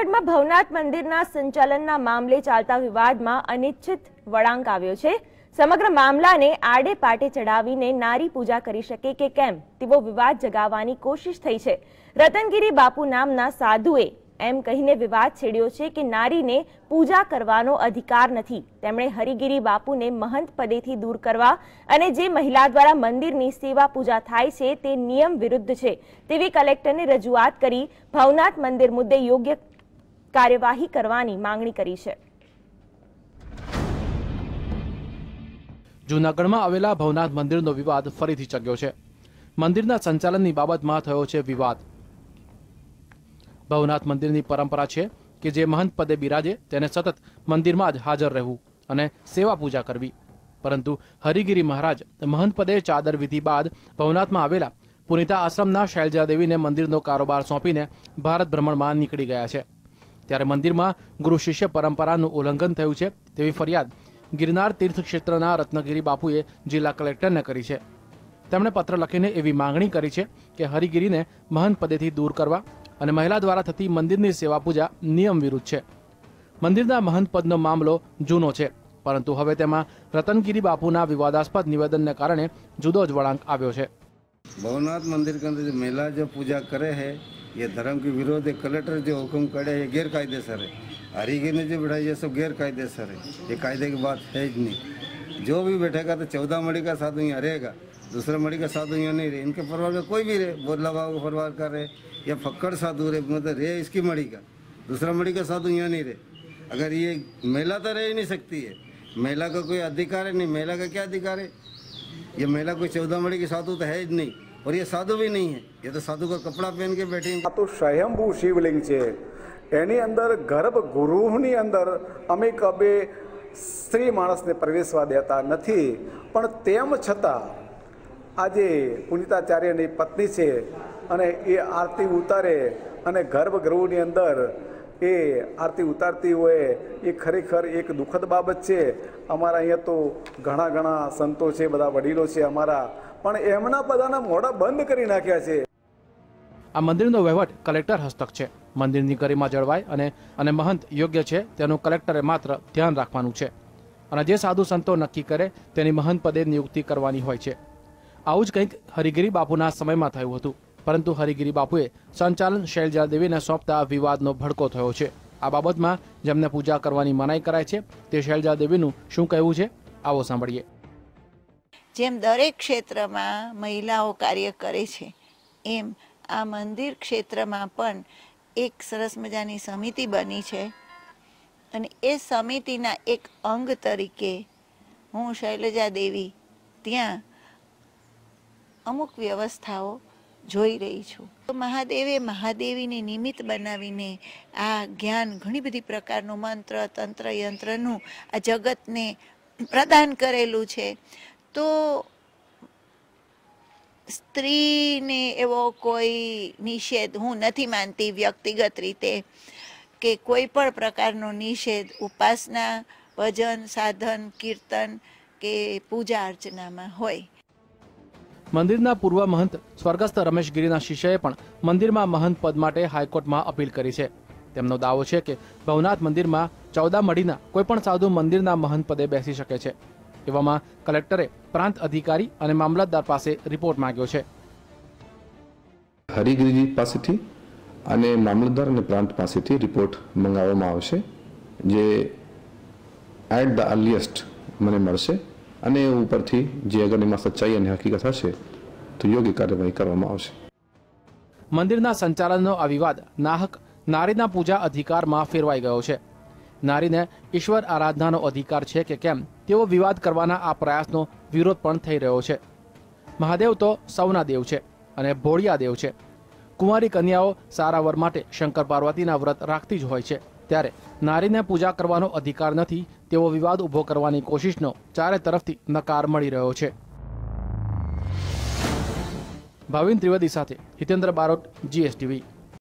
પાટણમાં ભવનાથ મંદિરના સંચાલનના મામલે ચાલતા વિવાદમાં અનિચ્છિત વળાંક આવ્યો છે. સમગ્ર મામલાને આડે પાટે ચડાવીને નારી પૂજા કરી શકે કે કેમ? તેવો વિવાદ જગાવવાની કોશિશ થઈ છે. રતનગીરી બાપુ નામના સાધુએ એમ કહીને વિવાદ છેડ્યો છે કે નારીને પૂજા કરવાનો અધિકાર નથી. તેમણે હરિગીરી બાપુને મહંત પદેથી દૂર કરવા અને જે મહિલા દ્વારા મંદિરની સેવા પૂજા થાય છે તે નિયમ વિરુદ્ધ છે. તેવી કલેક્ટરને રજૂઆત કરી ભવનાથ મંદિર મુદ્દે યોગ્ય કાર્યવાહી કરવાની માંગણી કરી છે. જૂનાગઢમાં આવેલા ભવનાથ મંદિરનો વિવાદ ફરીથી ચગ્યો છે. મંદિરના સંચાલનની બાબતમાં થયો છે વિવાદ. ભવનાથ મંદિરની પરંપરા છે કે જે મહંત પદે બિરાજે તેને સતત મંદિરમાં જ હાજર રહેવું અને સેવા પૂજા કરવી. પરંતુ હરિગીરી મહારાજ મહંત પદે ચાદર વિધિ બાદ ભવનાથમાં આવેલા પુનિતા આશ્રમના શૈલજાદેવીને મંદિરનો કારોબાર સોંપીને ભારત ભ્રમણમાં નીકળી ગયા છે. ત્યારે મંદિરમાં ગુરુ શિષ્ય પરંપરાનું ઉલ્લંઘન થયું છે. તેવી ફરિયાદ ગિરનાર તીર્થક્ષેત્રના રત્નગીરી બાપુએ જિલ્લા કલેક્ટરને કરી છે. તેમણે પત્ર લખીને એવી માંગણી કરી છે કે હરિગીરીને મહંત પદેથી દૂર કરવા અને મહિલા દ્વારા થતી મંદિરની સેવા પૂજા નિયમ વિરુદ્ધ છે. મંદિરના મહંત પદનો મામલો જૂનો છે, પરંતુ હવે તેમાં રતનગીરી બાપુના વિવાદાસ્પદ નિવેદનને કારણે જુદો જ વળાંક આવ્યો છે. ભવનાથ મંદિર કે મહિલા જો પૂજા કરે છે ये धर्म के विरोध है, कलेक्टर जो हुक्म करे, ये गैर कायदेसर है। हरीगे ने जो बिठाई है सब गैर कायदेसर है। ये कायदे की बात है ही नहीं। जो भी बैठेगा तो चौदह मड़ी का साधु यहाँ रहेगा, दूसरा मड़ी का साधु यहाँ नहीं रहे। इनके परिवार में कोई भी रहे बोधला बाबा का परिवार का रहे, या फक्कड़ साधु रहे मतलब रहे इसकी मड़ी का। दूसरा मड़ी का साधु यहाँ नहीं रहे। अगर ये महिला तो रह ही नहीं सकती है। महिला का कोई अधिकार है नहीं? महिला का क्या अधिकार है? ये महिला कोई चौदह मड़ी की साधु तो है ही नहीं। और ये साधु भी नहीं है ये तो साधु का कपड़ा पहन के बैठे हैं આ તો સ્વયંભૂ શિવલિંગ છે એની અંદર ગર્ભગૃહની અંદર અમે કબે સ્ત્રી માણસને પ્રવેશવા દેતા નથી પણ તેમ છતાં આજે પુનિતાચાર્યની પત્ની છે અને એ આરતી ઉતારે અને ગર્ભગૃહની અંદર એ આરતી ઉતારતી હોય એ ખરેખર એક દુઃખદ બાબત છે અમારા અહીંયા તો ઘણા ઘણા સંતો છે બધા વડીલો છે અમારા પણ એમના બધાના મોઢા બંધ કરી નાખ્યા છે. આ મંદિરનો વહીવટ કલેક્ટર હસ્તક છે. મંદિરની ગરિમા જળવાય અને અને મહંત યોગ્ય છે તેનું કલેક્ટરે માત્ર ધ્યાન રાખવાનું છે. અને જે સાધુ સંતો નક્કી કરે તેની મહંત પદે નિયુક્તિ કરવાની હોય છે. આવું જ કંઈક હરિગીરી બાપુના સમયમાં થયું હતું. પરંતુ હરિગીરી બાપુએ સંચાલન શૈલજા દેવીને સોંપતા વિવાદનો ભડકો થયો છે. આ બાબતમાં જેમને પૂજા કરવાની મનાઈ કરાય છે, તે શૈલજા દેવીનું શું કહેવું છે? આવો સાંભળીએ. જેમ દરેક ક્ષેત્રમાં મહિલાઓ કાર્ય કરે છે, એમ આ મંદિર ક્ષેત્રમાં પણ એક સરસ મજાની સમિતિ બની છે. અને એ સમિતિના એક અંગ તરીકે હું શૈલજા દેવી ત્યાં અમુક વ્યવસ્થાઓ જોઈ રહી છું. તો મહાદેવે મહાદેવીને નિમિત્ત બનાવીને આ જ્ઞાન ઘણી બધી પ્રકારનું મંત્ર, તંત્ર, યંત્રનું આ જગતને પ્રદાન કરેલું છે. તો સ્ત્રીને એવો કોઈ નિષેધ હું નથી માનતી વ્યક્તિગત રીતે કે કોઈ પણ પ્રકારનો નિષેધ, ઉપાસના, ભજન, સાધન, કીર્તન કે પૂજા અર્ચનામાં હોય. મંદિરના પૂર્વ મહંત સ્વર્ગસ્થ રમેશ ગિરીના શિષ્યએ પણ મંદિરમાં મહંત પદ માટે હાઈકોર્ટમાં અપીલ કરી છે. તેમનો દાવો છે કે ભવનાથ મંદિરમાં ચૌદા મડીના કોઈપણ સાધુ મંદિરના મહંત પદે બેસી શકે છે. એવામાં કલેક્ટરે પ્રાંત અધિકારી અને મામલતદાર પાસે રિપોર્ટ માંગ્યો છે. હરિગીરી પાસેથી અને મામલતદાર અને પ્રાંત પાસેથી રિપોર્ટ મંગાવવામાં આવશે જે એટ ધ અર્લીએસ્ટ મને મળશે અને ઉપરથી જે અગર એમાં સચ્ચાઈ અને હકીકત હશે તો યોગ્ય કાર્યવાહી કરવામાં આવશે. મંદિરના સંચાલનનો આ વિવાદ નાહક નારીના પૂજા અધિકારમાં ફેરવાઈ ગયો છે. નારીને ઈશ્વર આરાધનાનો અધિકાર છે કે કેમ, તેવો વિવાદ કરવાના આ પ્રયાસનો વિરોધ પણ થઈ રહ્યો છે. મહાદેવ તો સૌના દેવ છે અને ભોળિયા દેવ છે. કુંવારી કન્યાઓ સારા વર માટે શંકર પાર્વતીના વ્રત રાખતી જ હોય છે. ત્યારે નારીને પૂજા કરવાનો અધિકાર નથી, તેવો વિવાદ ઊભો કરવાની કોશિશનો ચારે તરફથી નકાર મળી રહ્યો છે. ભાવિન ત્રિવેદી સાથે હિતેન્દ્ર બારોટ, જીએસટીવી.